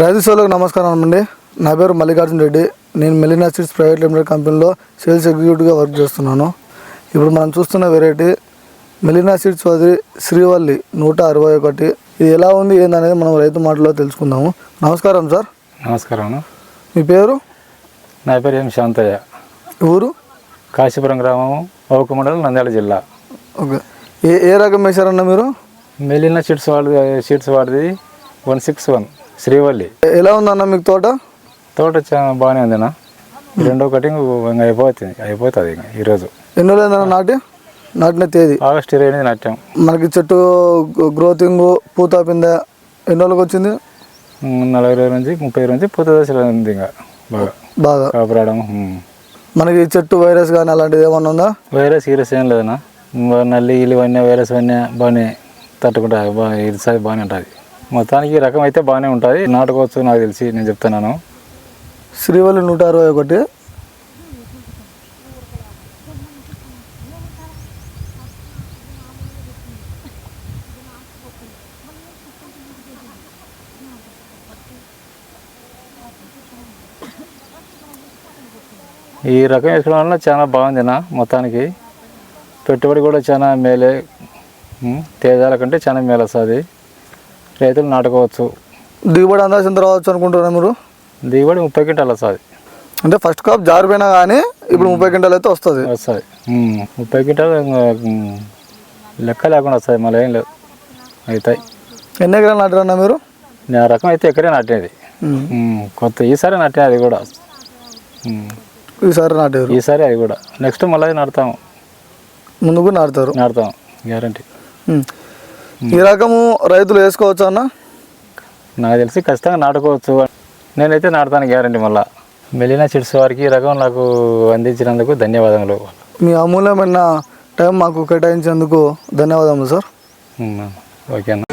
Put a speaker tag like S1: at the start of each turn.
S1: రైతు సోలకు నమస్కారం అండి. నా పేరు మల్లికార్జున రెడ్డి. నేను మెలినా సీడ్స్ ప్రైవేట్ లిమిటెడ్ కంపెనీలో సేల్స్ ఎగ్జిక్యూటివ్గా వర్క్ చేస్తున్నాను. ఇప్పుడు మనం చూస్తున్న వెరైటీ మెలినా సీడ్స్ వదిలి శ్రీవల్లి నూట అరవై ఒకటి. ఇది ఎలా ఉంది ఏందనేది మనం రైతు మాటలో తెలుసుకుందాము. నమస్కారం సార్.
S2: నమస్కారం
S1: మీ పేరు?
S2: నా పేరు ఏం శాంతయ్య.
S1: ఊరు?
S2: కాశీపురం గ్రామం ఓక మండలం నంద్యాల జిల్లా.
S1: ఓకే. ఏ ఏ రకం వేశారన్న మీరు?
S2: మెలిన షీట్స్ వాడి షీట్స్ వాడిది వన్ సిక్స్ వన్. శ్రీవల్లి.
S1: ఎలా ఉందన్న మీకు తోట?
S2: తోట చాలా బాగానే ఉందినా రెండో కటింగ్ ఇంకా అయిపోతుంది అయిపోతుంది ఇంకా ఈరోజు.
S1: ఎన్ని రోజులైందన్న నాటి? నాటిన తేదీ?
S2: ఆగస్ట్ ఇరవై ఎనిమిది నాట్యం
S1: మనకి చెట్టు గ్రోతింగ్ పూత పిందె ఎన్ని రోజులకు వచ్చింది?
S2: నలభై రోజుల నుంచి ముప్పై రోజుల నుంచి పూత దశలో ఉంది ఇంకా బాగా.
S1: బాగా.
S2: కాపురావడం ఉమ్.
S1: మనకి చెట్టు వైరస్ కానీ అలాంటిది ఏమన్నా ఉందా?
S2: వైరస్ గీరస్ ఏం లేదన్నా. నల్లి ఇల్లు అన్నీ వైరస్ అన్నీ బాగానే తట్టుకుంటాయి బాగా ఇది బాగానే ఉంటుంది. మొత్తానికి రకం అయితే బాగానే ఉంటుంది నాటుకోవచ్చు నాకు తెలిసి నేను చెప్తున్నాను.
S1: శ్రీవల్లి నూట అరవై ఒకటి.
S2: ఈ రకం వేసుకోవడం వల్ల చాలా బాగుందినా మొత్తానికి. పెట్టుబడి కూడా చాలా మేలే. తేజాల కంటే చాలా మేలు వస్తుంది. రైతులు నాటుకోవచ్చు.
S1: దిగుబడి అందాల్సిన రావచ్చు అనుకుంటున్నా మీరు?
S2: దిగుబడి ముప్పై క్వింటాలు వస్తుంది.
S1: అంటే ఫస్ట్ కాప్ జారిపోయినా కానీ ఇప్పుడు ముప్పై క్వింటాలు అయితే వస్తుంది.
S2: వస్తుంది. ముప్పై క్వింటాలు లెక్క లేకుండా వస్తుంది. మళ్ళీ ఏం లేదు అవుతాయి
S1: ఎన్ని ఎకరాలు నాటారన్న మీరు?
S2: నా రకం అయితే ఎక్కడే నాటేది కొత్త ఈసారి నాటే అది కూడా.
S1: ఈసారి నాటారు.
S2: ఈసారి అది కూడా. నెక్స్ట్ మళ్ళీ అది నాటుతాము.
S1: ముందుకు నాటుతారు.
S2: నాటుతాం గ్యారంటీ.
S1: ఈ రకము రైతులు వేసుకోవచ్చు అన్న?
S2: నాకు తెలిసి ఖచ్చితంగా నాటుకోవచ్చు. నేనైతే నాటుతాను గ్యారంటీ మళ్ళా. మెలినా చిట్స్ వారికి ఈ రకం నాకు అందించినందుకు ధన్యవాదములు.
S1: మీ అమూల్యమైన టైం మాకు కేటాయించేందుకు ధన్యవాదములు సార్.
S2: ఉమ్, ఓకేనా